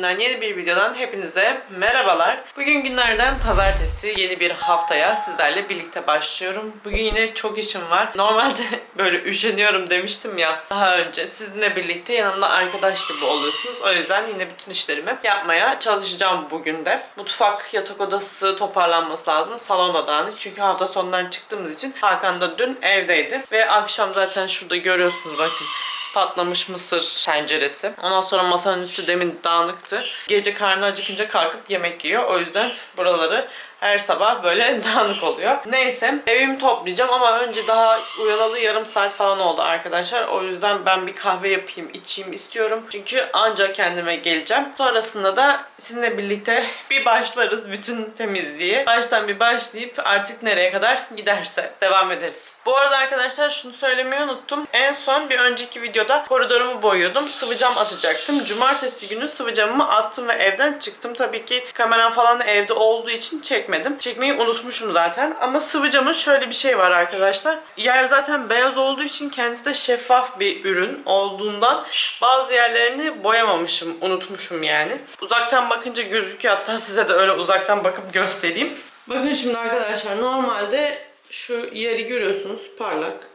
günden yeni bir videodan hepinize merhabalar. Bugün günlerden pazartesi yeni bir haftaya sizlerle birlikte başlıyorum. Bugün yine çok işim var. Normalde böyle üşeniyorum demiştim ya daha önce. Sizinle birlikte yanımda arkadaş gibi oluyorsunuz. O yüzden yine bütün işlerimi yapmaya çalışacağım bugün de. Mutfak, yatak odası toparlanması lazım. Salon da dağınık. Çünkü hafta sonundan çıktığımız için Hakan da dün evdeydi. Ve akşam zaten şurada görüyorsunuz bakın patlamış mısır tenceresi. Ondan sonra masanın üstü demin dağınıktı. Gece karnı acıkınca kalkıp yemek yiyor. O yüzden buraları her sabah böyle dağınık oluyor. Neyse evimi toplayacağım ama önce daha uyanalı yarım saat falan oldu arkadaşlar. O yüzden ben bir kahve yapayım, içeyim istiyorum. Çünkü ancak kendime geleceğim. Sonrasında da sizinle birlikte bir başlarız bütün temizliği. Baştan bir başlayıp artık nereye kadar giderse devam ederiz. Bu arada arkadaşlar şunu söylemeyi unuttum. En son bir önceki videoda koridorumu boyuyordum. Sıvı cam atacaktım. Cumartesi günü sıvı camımı attım ve evden çıktım. Tabii ki kameram falan evde olduğu için çekmedim. Çekmeyi unutmuşum zaten. Ama sıvı camın şöyle bir şey var arkadaşlar. Yer zaten beyaz olduğu için kendisi de şeffaf bir ürün olduğundan bazı yerlerini boyamamışım, unutmuşum yani. Uzaktan bakınca gözüküyor. Hatta size de öyle uzaktan bakıp göstereyim. Bakın şimdi arkadaşlar normalde şu yeri görüyorsunuz parlak.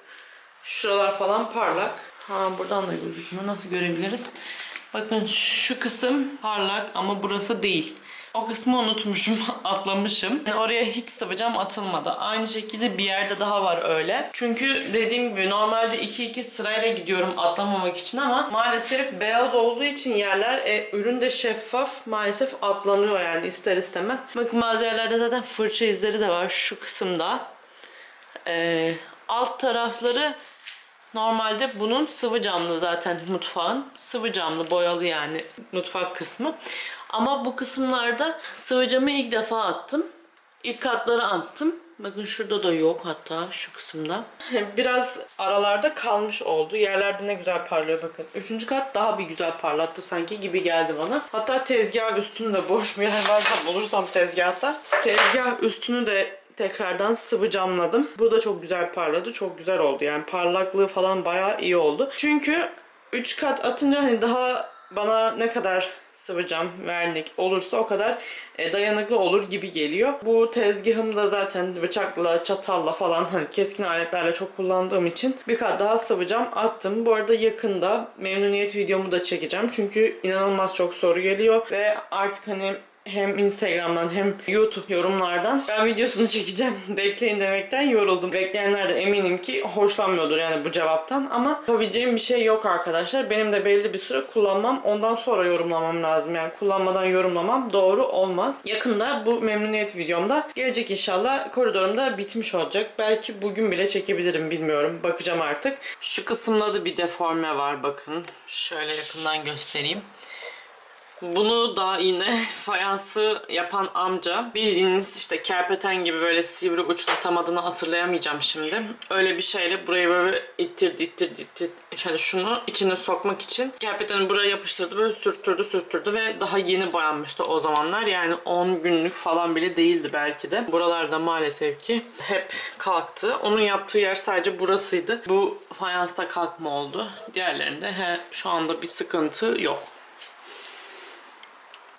Şuralar falan parlak. Ha buradan da gözükmüyor. Nasıl görebiliriz? Bakın şu kısım parlak ama burası değil. O kısmı unutmuşum, atlamışım. Yani oraya hiç sıvı atılmadı. Aynı şekilde bir yerde daha var öyle. Çünkü dediğim gibi normalde 2-2 sırayla gidiyorum atlamamak için ama maalesef beyaz olduğu için yerler e, ürün de şeffaf maalesef atlanıyor yani ister istemez. Bakın bazı yerlerde zaten fırça izleri de var şu kısımda. Ee, alt tarafları Normalde bunun sıvı camlı zaten mutfağın. Sıvı camlı boyalı yani mutfak kısmı. Ama bu kısımlarda sıvı ilk defa attım. İlk katları attım. Bakın şurada da yok hatta şu kısımda. Biraz aralarda kalmış oldu. Yerlerde ne güzel parlıyor bakın. Üçüncü kat daha bir güzel parlattı sanki gibi geldi bana. Hatta tezgah üstünde boş bir yer varsa bulursam tezgahta. Tezgah üstünü de tekrardan sıvı camladım. Bu da çok güzel parladı. Çok güzel oldu. Yani parlaklığı falan bayağı iyi oldu. Çünkü 3 kat atınca hani daha bana ne kadar sıvı cam, vernik olursa o kadar e, dayanıklı olur gibi geliyor. Bu tezgahımda zaten bıçakla, çatalla falan hani keskin aletlerle çok kullandığım için bir kat daha sıvı cam attım. Bu arada yakında memnuniyet videomu da çekeceğim. Çünkü inanılmaz çok soru geliyor ve artık hani hem Instagram'dan hem YouTube yorumlardan ben videosunu çekeceğim. Bekleyin demekten yoruldum. Bekleyenler de eminim ki hoşlanmıyordur yani bu cevaptan ama yapabileceğim bir şey yok arkadaşlar. Benim de belli bir süre kullanmam ondan sonra yorumlamam lazım. Yani kullanmadan yorumlamam doğru olmaz. Yakında bu memnuniyet videomda gelecek inşallah koridorumda bitmiş olacak. Belki bugün bile çekebilirim bilmiyorum. Bakacağım artık. Şu kısımda da bir deforme var bakın. Şöyle yakından göstereyim. Bunu da yine fayansı yapan amca bildiğiniz işte kerpeten gibi böyle sivri uçlu tam adını hatırlayamayacağım şimdi. Öyle bir şeyle burayı böyle ittirdi ittirdi ittirdi. Yani şunu içine sokmak için kerpeteni buraya yapıştırdı böyle sürttürdü sürttürdü ve daha yeni boyanmıştı o zamanlar. Yani 10 günlük falan bile değildi belki de. Buralarda maalesef ki hep kalktı. Onun yaptığı yer sadece burasıydı. Bu fayansta kalkma oldu. Diğerlerinde he, şu anda bir sıkıntı yok.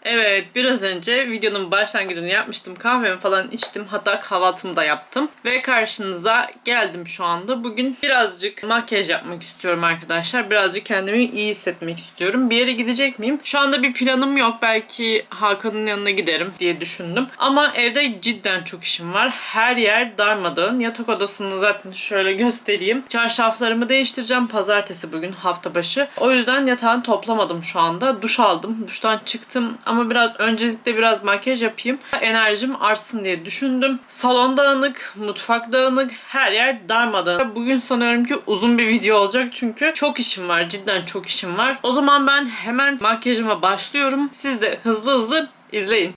Evet biraz önce videonun başlangıcını yapmıştım. Kahvemi falan içtim. Hatta kahvaltımı da yaptım. Ve karşınıza geldim şu anda. Bugün birazcık makyaj yapmak istiyorum arkadaşlar. Birazcık kendimi iyi hissetmek istiyorum. Bir yere gidecek miyim? Şu anda bir planım yok. Belki Hakan'ın yanına giderim diye düşündüm. Ama evde cidden çok işim var. Her yer darmadağın. Yatak odasını zaten şöyle göstereyim. Çarşaflarımı değiştireceğim. Pazartesi bugün hafta başı. O yüzden yatağını toplamadım şu anda. Duş aldım. Duştan çıktım. Ama biraz öncelikle biraz makyaj yapayım. Enerjim artsın diye düşündüm. Salon dağınık, mutfak dağınık, her yer darmadağın. Bugün sanıyorum ki uzun bir video olacak çünkü çok işim var. Cidden çok işim var. O zaman ben hemen makyajıma başlıyorum. Siz de hızlı hızlı izleyin.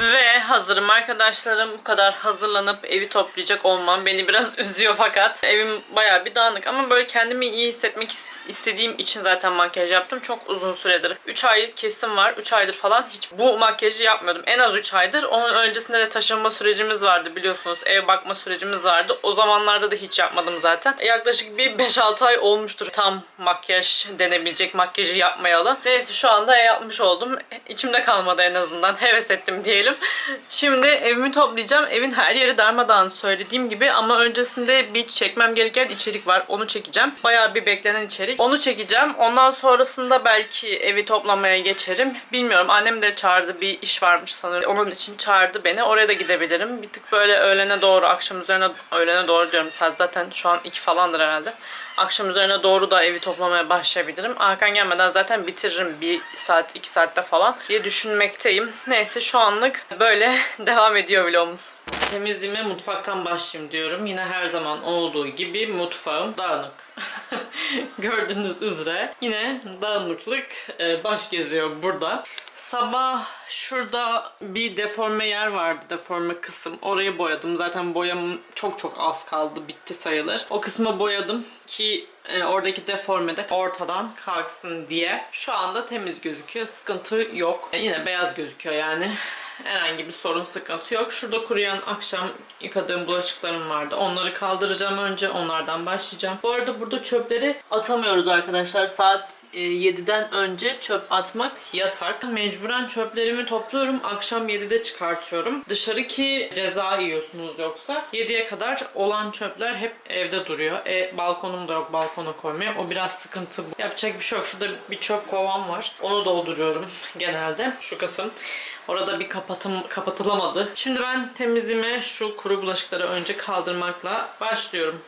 Ve hazırım arkadaşlarım. Bu kadar hazırlanıp evi toplayacak olmam beni biraz üzüyor fakat evim bayağı bir dağınık ama böyle kendimi iyi hissetmek ist- istediğim için zaten makyaj yaptım. Çok uzun süredir. 3 ay kesim var. 3 aydır falan hiç bu makyajı yapmıyordum. En az 3 aydır. Onun öncesinde de taşınma sürecimiz vardı biliyorsunuz. Ev bakma sürecimiz vardı. O zamanlarda da hiç yapmadım zaten. Yaklaşık bir 5-6 ay olmuştur tam makyaj denebilecek makyajı yapmayalı. Neyse şu anda yapmış oldum. İçimde kalmadı en azından. Heves ettim diyelim. Şimdi evimi toplayacağım. Evin her yeri darmadağın söylediğim gibi ama öncesinde bir çekmem gereken içerik var. Onu çekeceğim. Bayağı bir beklenen içerik. Onu çekeceğim. Ondan sonrasında belki evi toplamaya geçerim. Bilmiyorum. Annem de çağırdı. Bir iş varmış sanırım. Onun için çağırdı beni. Oraya da gidebilirim. Bir tık böyle öğlene doğru, akşam üzerine öğlene doğru diyorum. Saat zaten şu an 2 falandır herhalde. Akşam üzerine doğru da evi toplamaya başlayabilirim. Hakan gelmeden zaten bitiririm bir saat, iki saatte falan diye düşünmekteyim. Neyse şu anlık böyle devam ediyor vlogumuz. Temizliğime mutfaktan başlayayım diyorum. Yine her zaman olduğu gibi mutfağım dağınık. Gördüğünüz üzere yine dağınıklık e, baş geziyor burada. Sabah şurada bir deforme yer vardı. Deforme kısım. Orayı boyadım. Zaten boyam çok çok az kaldı. Bitti sayılır. O kısmı boyadım ki e, oradaki deforme de ortadan kalksın diye. Şu anda temiz gözüküyor. Sıkıntı yok. E, yine beyaz gözüküyor yani. Herhangi bir sorun sıkıntı yok. Şurada kuruyan akşam yıkadığım bulaşıklarım vardı. Onları kaldıracağım önce. Onlardan başlayacağım. Bu arada burada çöpleri atamıyoruz arkadaşlar. Saat e, 7'den önce çöp atmak yasak. Mecburen çöplerimi topluyorum. Akşam 7'de çıkartıyorum. Dışarıki ceza yiyorsunuz yoksa. 7'ye kadar olan çöpler hep evde duruyor. E, balkonum da yok balkona koymaya. O biraz sıkıntı. Yapacak bir şey yok. Şurada bir çöp kovam var. Onu dolduruyorum genelde. Şu kısım. Orada bir kapatım, kapatılamadı. Şimdi ben temizliğime şu kuru bulaşıkları önce kaldırmakla başlıyorum.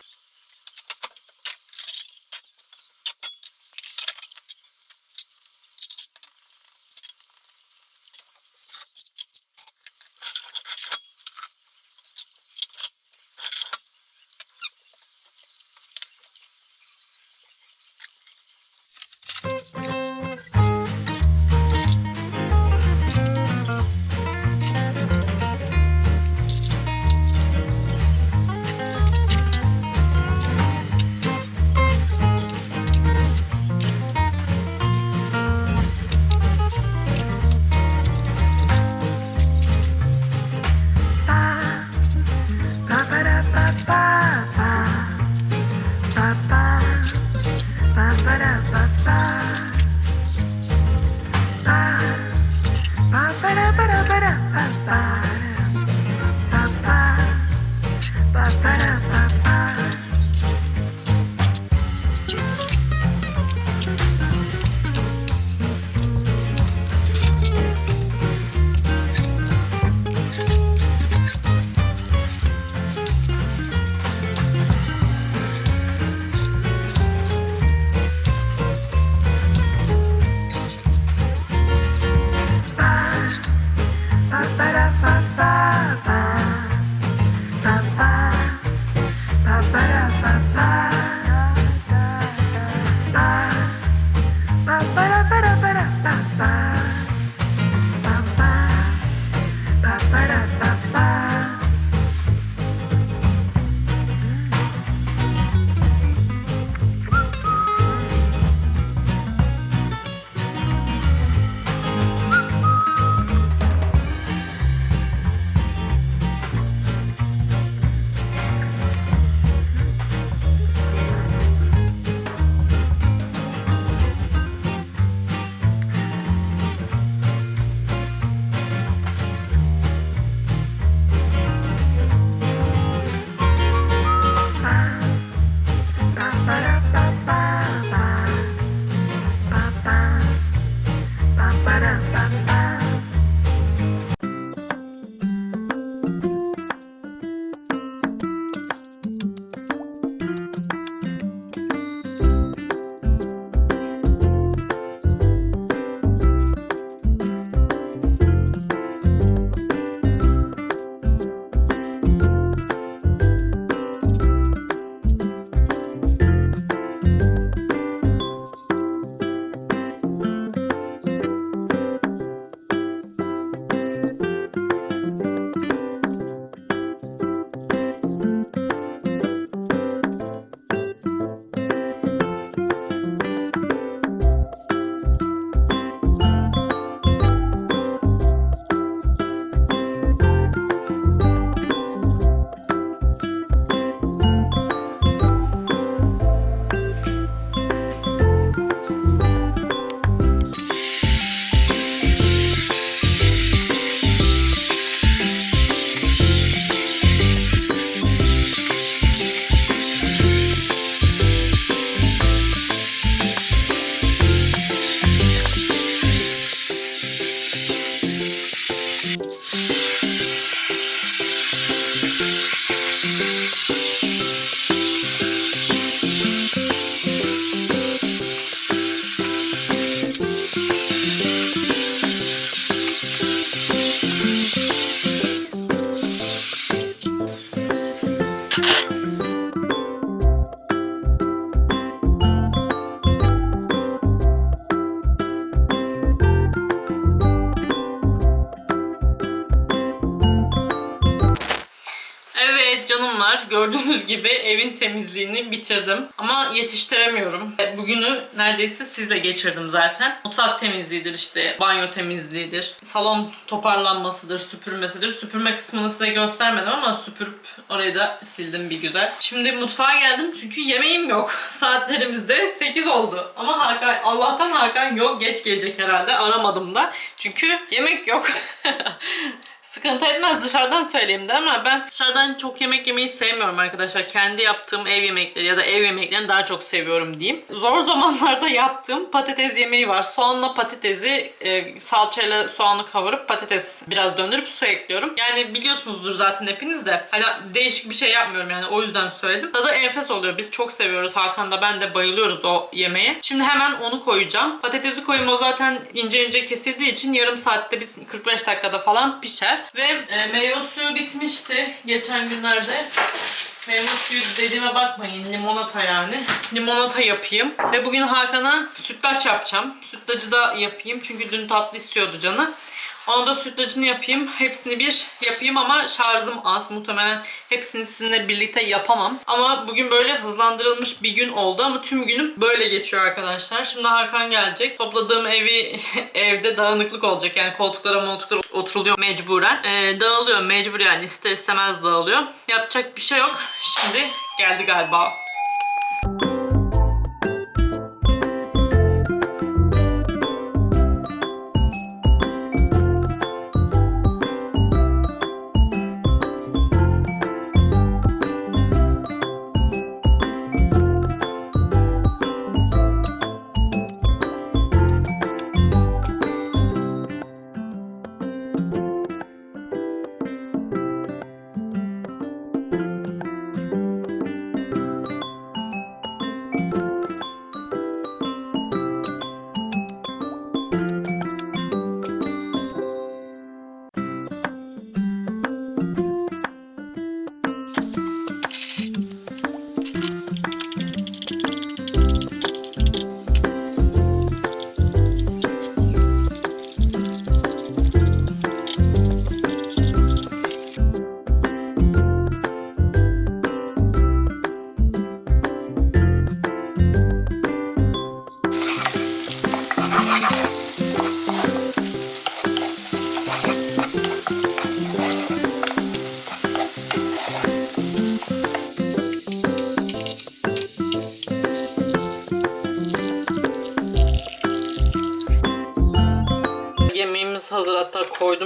Canımlar gördüğünüz gibi evin temizliğini bitirdim ama yetiştiremiyorum. Bugünü neredeyse sizle geçirdim zaten. Mutfak temizliğidir işte banyo temizliğidir. Salon toparlanmasıdır, süpürmesidir. Süpürme kısmını size göstermedim ama süpürüp orayı da sildim bir güzel. Şimdi mutfağa geldim çünkü yemeğim yok. Saatlerimizde 8 oldu. Ama Hakan, Allah'tan Hakan yok. Geç gelecek herhalde. Aramadım da. Çünkü yemek yok. Sıkıntı etmez dışarıdan söyleyeyim de ama ben dışarıdan çok yemek yemeyi sevmiyorum arkadaşlar. Kendi yaptığım ev yemekleri ya da ev yemeklerini daha çok seviyorum diyeyim. Zor zamanlarda yaptığım patates yemeği var. Soğanla patatesi e, salçayla soğanı kavurup patates biraz döndürüp su ekliyorum. Yani biliyorsunuzdur zaten hepiniz de. Hani değişik bir şey yapmıyorum yani o yüzden söyledim. Tadı enfes oluyor. Biz çok seviyoruz. Hakan da ben de bayılıyoruz o yemeğe. Şimdi hemen onu koyacağım. Patatesi koyayım o zaten ince ince kesildiği için yarım saatte biz 45 dakikada falan pişer. Ve e, meyve suyu bitmişti geçen günlerde. Meyve suyu dediğime bakmayın limonata yani. Limonata yapayım. Ve bugün Hakan'a sütlaç yapacağım. Sütlacı da yapayım çünkü dün tatlı istiyordu canı. Ona da sütlacını yapayım. Hepsini bir yapayım ama şarjım az. Muhtemelen hepsini sizinle birlikte yapamam. Ama bugün böyle hızlandırılmış bir gün oldu ama tüm günüm böyle geçiyor arkadaşlar. Şimdi Hakan gelecek. Topladığım evi evde dağınıklık olacak. Yani koltuklara moltuklara oturuluyor mecburen. Ee, dağılıyor mecbur yani ister istemez dağılıyor. Yapacak bir şey yok. Şimdi geldi galiba.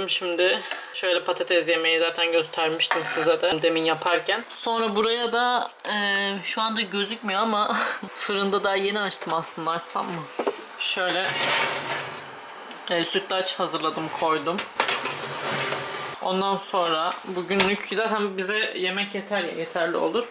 Koydum şimdi. Şöyle patates yemeği zaten göstermiştim size de demin yaparken. Sonra buraya da e, şu anda gözükmüyor ama fırında daha yeni açtım aslında açsam mı? Şöyle e, sütlaç hazırladım koydum. Ondan sonra bugünlük zaten bize yemek yeter ya yeterli olur.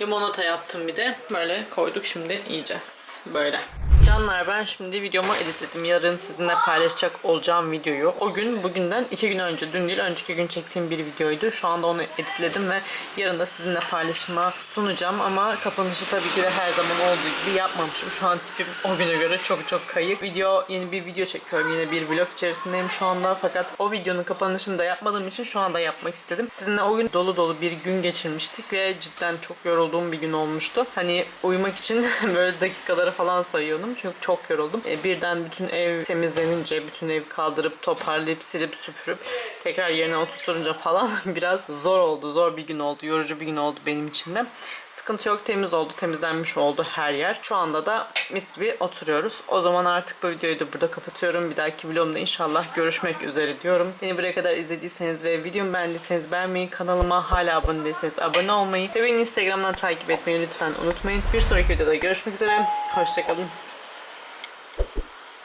Limonata yaptım bir de. Böyle koyduk şimdi yiyeceğiz. Böyle. Canlar ben şimdi videomu editledim. Yarın sizinle paylaşacak olacağım videoyu. O gün bugünden iki gün önce, dün değil önceki gün çektiğim bir videoydu. Şu anda onu editledim ve yarın da sizinle paylaşıma sunacağım. Ama kapanışı tabii ki de her zaman olduğu gibi yapmamışım. Şu an tipim o güne göre çok çok kayıp. Video, yeni bir video çekiyorum. Yine bir vlog içerisindeyim şu anda. Fakat o videonun kapanışını da yapmadığım için şu anda yapmak istedim. Sizinle o gün dolu dolu bir gün geçirmiştik ve cidden çok yorulduğum bir gün olmuştu. Hani uyumak için böyle dakikaları falan sayıyordum. Çünkü çok yoruldum. E, birden bütün ev temizlenince, bütün ev kaldırıp toparlayıp silip süpürüp tekrar yerine oturtunca falan biraz zor oldu. Zor bir gün oldu. Yorucu bir gün oldu benim için de. Sıkıntı yok temiz oldu temizlenmiş oldu her yer. Şu anda da mis gibi oturuyoruz. O zaman artık bu videoyu da burada kapatıyorum. Bir dahaki vlogumda inşallah görüşmek üzere diyorum. Beni buraya kadar izlediyseniz ve videomu beğendiyseniz beğenmeyi, kanalıma hala abone değilseniz abone olmayı ve beni Instagram'dan takip etmeyi lütfen unutmayın. Bir sonraki videoda görüşmek üzere. Hoşçakalın. Thank you.